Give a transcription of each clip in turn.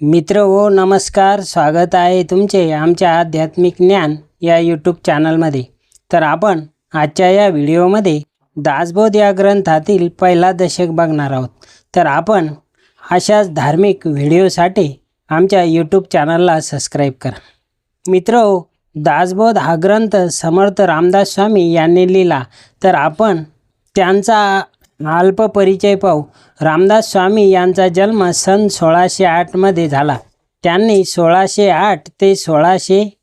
मित्र हो नमस्कार स्वागत आहे तुमचे आमच्या आध्यात्मिक ज्ञान या यूट्यूब चॅनलमध्ये तर आपण आजच्या या व्हिडिओमध्ये दासबोध या ग्रंथातील पहिला दशक बघणार आहोत. तर आपण अशाच धार्मिक व्हिडिओसाठी आमच्या यूट्यूब चॅनलला सबस्क्राईब करा. मित्र हो दासबोध हा ग्रंथ समर्थ रामदास स्वामी यांनी लिहिला. तर आपण त्यांचा अल्प परिचय पाहू. रामदास स्वामी यांचा जन्म सन सोळाशे आठमध्ये झाला. त्यांनी सोळाशे आठ ते सोळाशे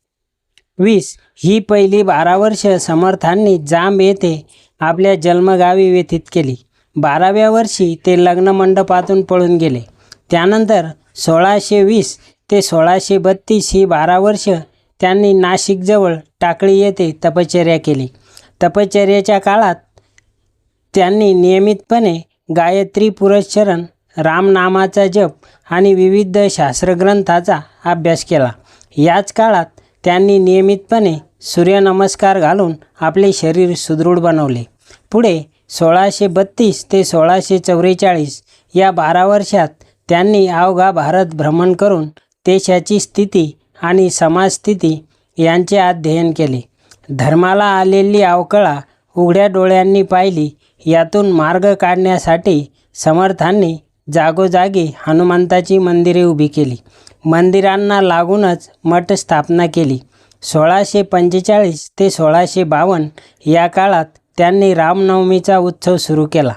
वीस ही पहिली बारा वर्ष समर्थांनी जांब येथे आपल्या जन्मगावी व्यतीत केली. बाराव्या वर्षी ते लग्नमंडपातून पळून गेले. त्यानंतर सोळाशे वीस ते सोळाशे बत्तीस ही बारा वर्ष त्यांनी नाशिकजवळ टाकळी येथे तपश्चर्या केली. तपश्चर्याच्या काळात त्यांनी नियमितपणे गायत्री पुरश्चरण रामनामाचा जप आणि विविध शास्त्रग्रंथाचा अभ्यास केला. याच काळात त्यांनी नियमितपणे सूर्यनमस्कार घालून आपले शरीर सुदृढ बनवले. पुढे सोळाशे बत्तीस ते सोळाशे चौवेचाळीस या बारा वर्षात त्यांनी अवघा भारत भ्रमण करून देशाची स्थिती आणि समाजस्थिती यांचे अध्ययन केले. धर्माला आलेली अवकळा उघड्या डोळ्यांनी पाहिली यातून मार्ग काढण्यासाठी समर्थांनी जागोजागी हनुमंताची मंदिरे उभी केली. मंदिरांना लागूनच मठ स्थापना केली. सोळाशे पंचेचाळीस ते सोळाशे बावन्न या काळात त्यांनी रामनवमीचा उत्सव सुरू केला.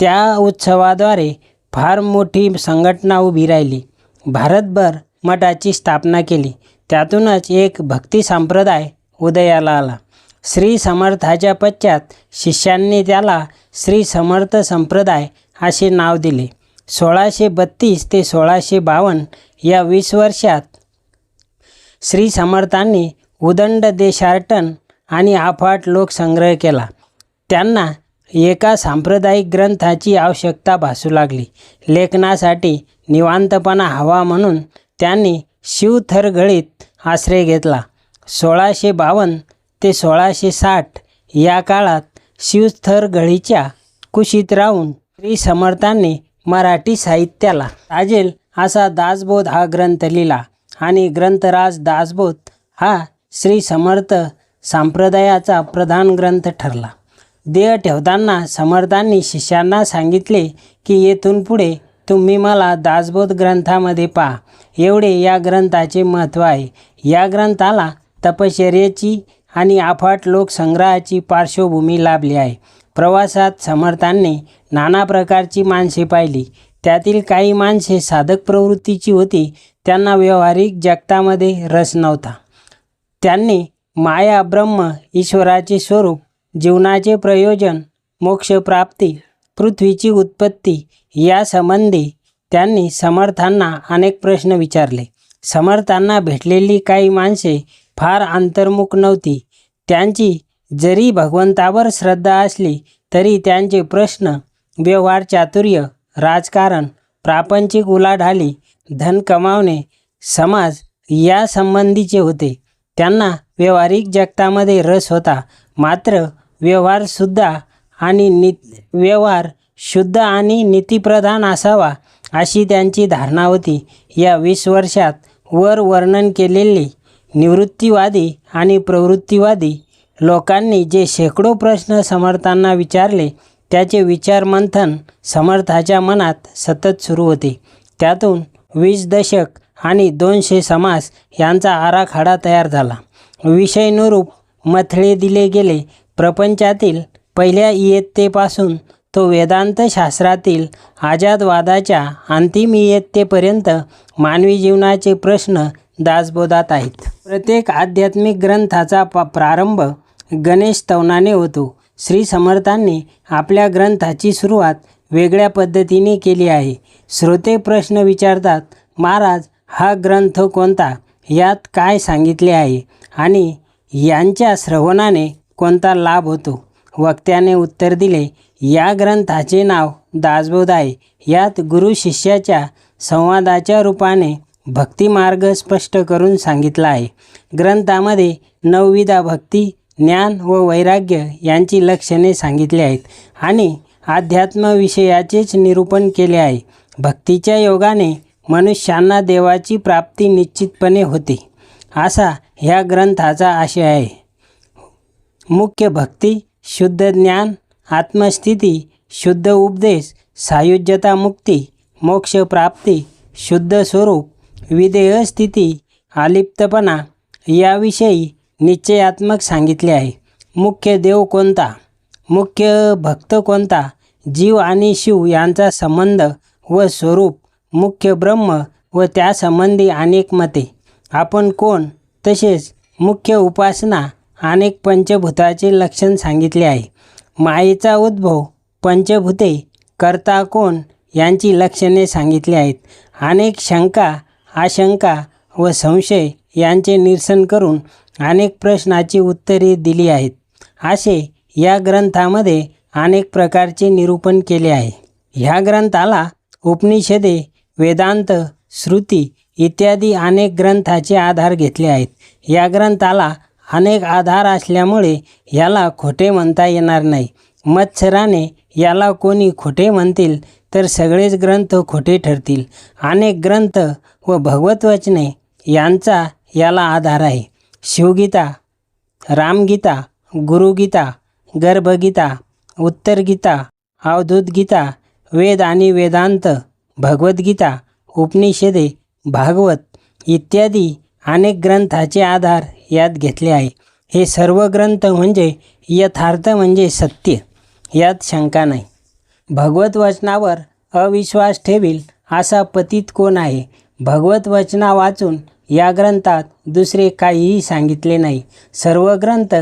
त्या उत्सवाद्वारे फार मोठी संघटना उभी राहिली. भारतभर मठाची स्थापना केली. त्यातूनच एक भक्ती संप्रदाय उदयाला आला. श्री समर्थाच्या पश्चात शिष्यांनी त्याला श्री समर्थ संप्रदाय असे नाव दिले. सोळाशे बत्तीस ते सोळाशे बावन्न या वीस वर्षात श्री समर्थांनी उदंड देशार्टन आणि अफाट लोकसंग्रह केला. त्यांना एका सांप्रदायिक ग्रंथाची आवश्यकता भासू लागली. लेखनासाठी निवांतपणा हवा म्हणून त्यांनी शिवथरघळीत आश्रय घेतला. सोळाशे बावन्न ते सोळाशे साठ या काळात शिवथरघळीच्या कुशीत राहून श्री समर्थांनी मराठी साहित्याला ताजेल असा दासबोध हा ग्रंथ लिहिला. आणि ग्रंथराज दासबोध हा श्री समर्थ संप्रदायाचा प्रधान ग्रंथ ठरला. देह ठेवताना समर्थांनी शिष्यांना सांगितले की येथून पुढे तुम्ही मला दासबोध ग्रंथामध्ये पहा. एवढे या ग्रंथाचे महत्त्व आहे. या ग्रंथाला तपश्चर्याची आणि अफाट लोकसंग्रहाची पार्श्वभूमी लाभली आहे. प्रवासात समर्थांनी नाना प्रकारची माणसे पाहिली. त्यातील काही माणसे साधक प्रवृत्तीची होती. त्यांना व्यावहारिक जगतामध्ये रस नव्हता. त्यांनी माया ब्रह्म ईश्वराचे स्वरूप जीवनाचे प्रयोजन मोक्षप्राप्ती पृथ्वीची उत्पत्ती यासंबंधी त्यांनी समर्थांना अनेक प्रश्न विचारले. समर्थांना भेटलेली काही माणसे फार अंतर्मुख नव्हती. त्यांची जरी भगवंतावर श्रद्धा असली तरी त्यांचे प्रश्न व्यवहार चातुर्य राजकारण प्रापंचिक उलाढाली धन कमावणे समाज या संबंधीचे होते. त्यांना व्यवहारिक जगतामध्ये रस होता. मात्र व्यवहारसुद्धा आणि नि व्यवहार शुद्ध आणि नीतिप्रधान असावा अशी त्यांची धारणा होती. या वीस वर्षात वर वर्णन केलेली निवृत्तीवादी आणि प्रवृत्तीवादी लोकांनी जे शेकडो प्रश्न समर्थांना विचारले त्याचे विचारमंथन समर्थाच्या मनात सतत सुरू होते. त्यातून वीस दशक आणि दोनशे समास यांचा आराखडा तयार झाला. विषयनुरूप मथळे दिले गेले. प्रपंचातील पहिल्या इयत्तेपासून तो वेदांत शास्त्रातील आजादवादाच्या अंतिम इयत्तेपर्यंत मानवी जीवनाचे प्रश्न दासबोधात आहेत. प्रत्येक आध्यात्मिक ग्रंथाचा प प्रारंभ गणेश स्तवनाने होतो. श्री समर्थांनी आपल्या ग्रंथाची सुरुवात वेगळ्या पद्धतीने केली आहे. श्रोते प्रश्न विचारतात महाराज हा ग्रंथ कोणता? यात काय सांगितले आहे? आणि यांच्या श्रवणाने कोणता लाभ होतो? वक्त्याने उत्तर दिले या ग्रंथाचे नाव दासबोध आहे. यात गुरु शिष्याच्या संवादाच्या रूपाने भक्तिमार्ग स्पष्ट करून सांगितला आहे. ग्रंथामध्ये नवविधा भक्ती ज्ञान व वैराग्य यांची लक्षणे सांगितली आहेत आणि अध्यात्म विषयाचेच निरूपण केले आहे. भक्तीच्या योगाने मनुष्यांना देवाची प्राप्ती निश्चितपणे होते असा ह्या ग्रंथाचा आशय आहे. मुख्य भक्ती शुद्ध ज्ञान आत्मस्थिती शुद्ध उपदेश सायुज्यता मुक्ती मोक्ष प्राप्ती शुद्ध स्वरूप विधेय स्थिती आलिप्तपणा याविषयी निश्चयात्मक सांगितले आहे. मुख्य देव कोणता? मुख्य भक्त कोणता? जीव आणि शिव यांचा संबंध व स्वरूप मुख्य ब्रह्म व त्यासंबंधी अनेक मते. आपण कोण? तसेच मुख्य उपासना अनेक पंचभूताचे लक्षण सांगितले आहे. मायेचा उद्भव पंचभूते करता कोण? यांची लक्षणे सांगितली आहेत. अनेक शंका आशंका व संशय यांचे निरसन करून अनेक प्रश्नाची उत्तरे दिली आहेत. असे या ग्रंथामध्ये अनेक प्रकारचे निरूपण केले आहे. ह्या ग्रंथाला उपनिषदे वेदांत श्रुती इत्यादी अनेक ग्रंथाचे आधार घेतले आहेत. या ग्रंथाला अनेक आधार असल्यामुळे याला खोटे म्हणता येणार नाही. मत्सराने याला कोणी खोटे म्हणतील तर सगळेच ग्रंथ खोटे ठरतील. अनेक ग्रंथ व भगवतवचने यांचा याला आधार आहे. शिवगीता रामगीता गुरुगीता गर्भगीता उत्तर गीता अवधूत गीता वेद आणि वेदांत भगवद्गीता उपनिषदे भागवत इत्यादी अनेक ग्रंथाचे आधार यात घेतले आहे. हे सर्व ग्रंथ म्हणजे यथार्थ म्हणजे सत्य यात शंका नाही. भगवत वचनावर अविश्वास ठेवील असा पतित कोण आहे? भगवत वचना वाचून या ग्रंथात दुसरे काहीही सांगितले नाही. सर्व ग्रंथ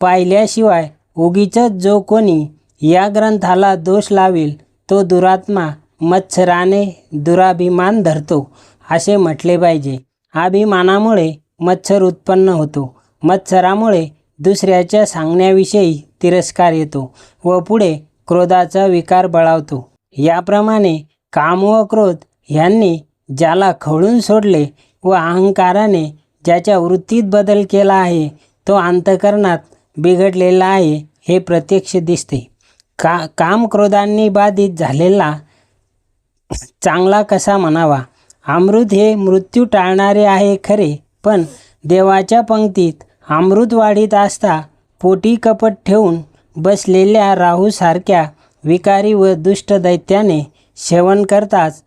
पाहिल्याशिवाय उगीच जो कोणी या ग्रंथाला दोष लावेल तो दुरात्मा मत्सराने दुराभिमान धरतो असे म्हटले पाहिजे. अभिमानामुळे मत्सर उत्पन्न होतो. मत्सरामुळे दुसऱ्याच्या सांगण्याविषयी तिरस्कार येतो व पुढे क्रोधाचा विकार बळावतो. याप्रमाणे काम व क्रोध यांनी ज्याला खवळून सोडले व अहंकाराने ज्याच्या वृत्तीत बदल केला आहे तो अंतकरणात बिघडलेला आहे हे प्रत्यक्ष दिसते. का काम क्रोधांनी बाधित झालेला चांगला कसा म्हणावा? अमृत हे मृत्यू टाळणारे आहे खरे पण देवाच्या पंक्तीत अमृत वाढीत असता पोटी कपट ठेवून बसलेल्या राहूसारख्या विकारी व दुष्ट दैत्याने सेवन करताच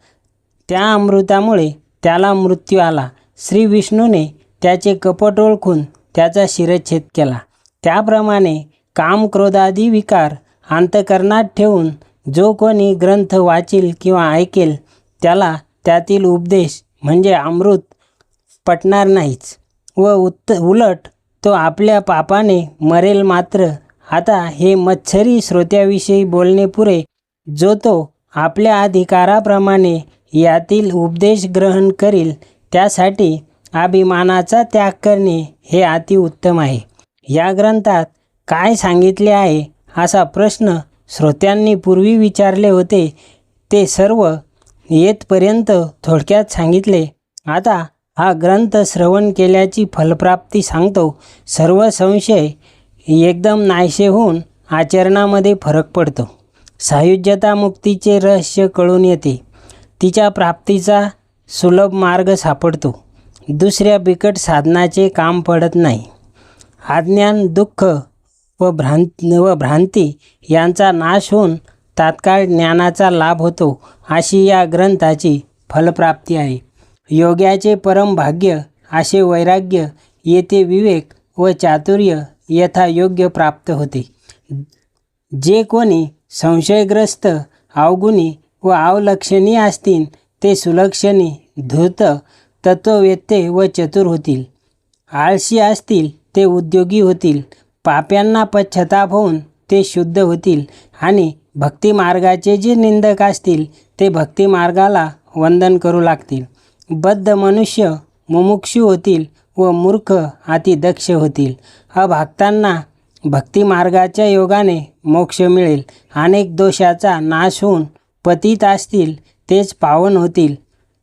त्या अमृतामुळे त्याला मृत्यू आला. श्री विष्णूने त्याचे कपट ओळखून त्याचा शिरच्छेद केला. त्याप्रमाणे काम क्रोधादी विकार अंतकरणात ठेवून जो कोणी ग्रंथ वाचील किंवा ऐकेल त्याला त्यातील उपदेश म्हणजे अमृत पटणार नाहीच. व उत्त उलट तो आपल्या पापाने मरेल मात्र आता हे मत्सरी श्रोत्याविषयी बोलणे पुरे जो तो आपल्या अधिकाराप्रमाणे यातील उपदेश ग्रहण करील त्यासाठी अभिमानाचा त्याग करणे हे अतिउत्तम आहे. या ग्रंथात काय सांगितले आहे असा प्रश्न श्रोत्यांनी पूर्वी विचारले होते ते सर्व येतपर्यंत थोडक्यात सांगितले. आता हा ग्रंथ श्रवण केल्याची फलप्राप्ती सांगतो. सर्व संशय एकदम नाहीसे होऊन आचरणामध्ये फरक पडतो. सायुज्यता मुक्तीचे रहस्य कळून येते. तिच्या प्राप्तीचा सुलभ मार्ग सापडतो. दुसऱ्या बिकट साधनाचे काम पडत नाही. आज्ञान दुःख व भ्रांत व भ्रांती यांचा नाश होऊन तात्काळ ज्ञानाचा लाभ होतो अशी या ग्रंथाची फलप्राप्ती आहे. योग्याचे परमभाग्य असे वैराग्य येथे विवेक व चातुर्य यथायोग्य प्राप्त होते. जे कोणी संशयग्रस्त अवगुणी व अवलक्षणी असतील ते सुलक्षणी धूर्त तत्ववेत्ते व चतुर होतील. आळशी असतील ते उद्योगी होतील. पाप्यांना पश्चाताप होऊन ते शुद्ध होतील. आणि भक्तिमार्गाचे जे निंदक असतील ते भक्तिमार्गाला वंदन करू लागतील. बद्ध मनुष्य मुमुक्षू होतील. व मूर्ख अतिदक्ष होतील. अभक्तांना भक्तिमार्गाच्या योगाने मोक्ष मिळेल. अनेक दोषाचा नाश होऊन पतित असतील तेच पावन होतील.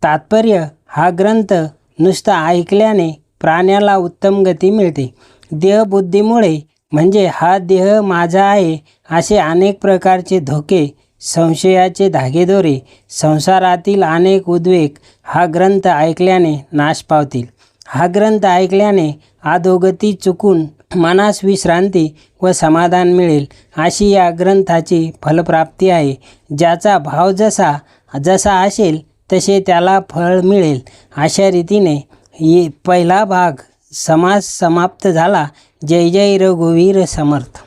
तात्पर्य हा ग्रंथ नुसता ऐकल्याने प्राण्याला उत्तम गती मिळते. देहबुद्धीमुळे म्हणजे हा देह माझा आहे असे अनेक प्रकारचे धोके संशयाचे धागेदोरे संसारातील अनेक उद्वेग हा ग्रंथ ऐकल्याने नाश पावतील. हा ग्रंथ ऐकल्याने अधोगती चुकून मनास विश्रांती व समाधान मिळेल अशी या ग्रंथाची फलप्राप्ती आहे. ज्याचा भाव जसा जसा असेल तसे त्याला फळ मिळेल. अशा रीतीने ये पहिला भाग समास समाप्त झाला. जय जय रघुवीर समर्थ.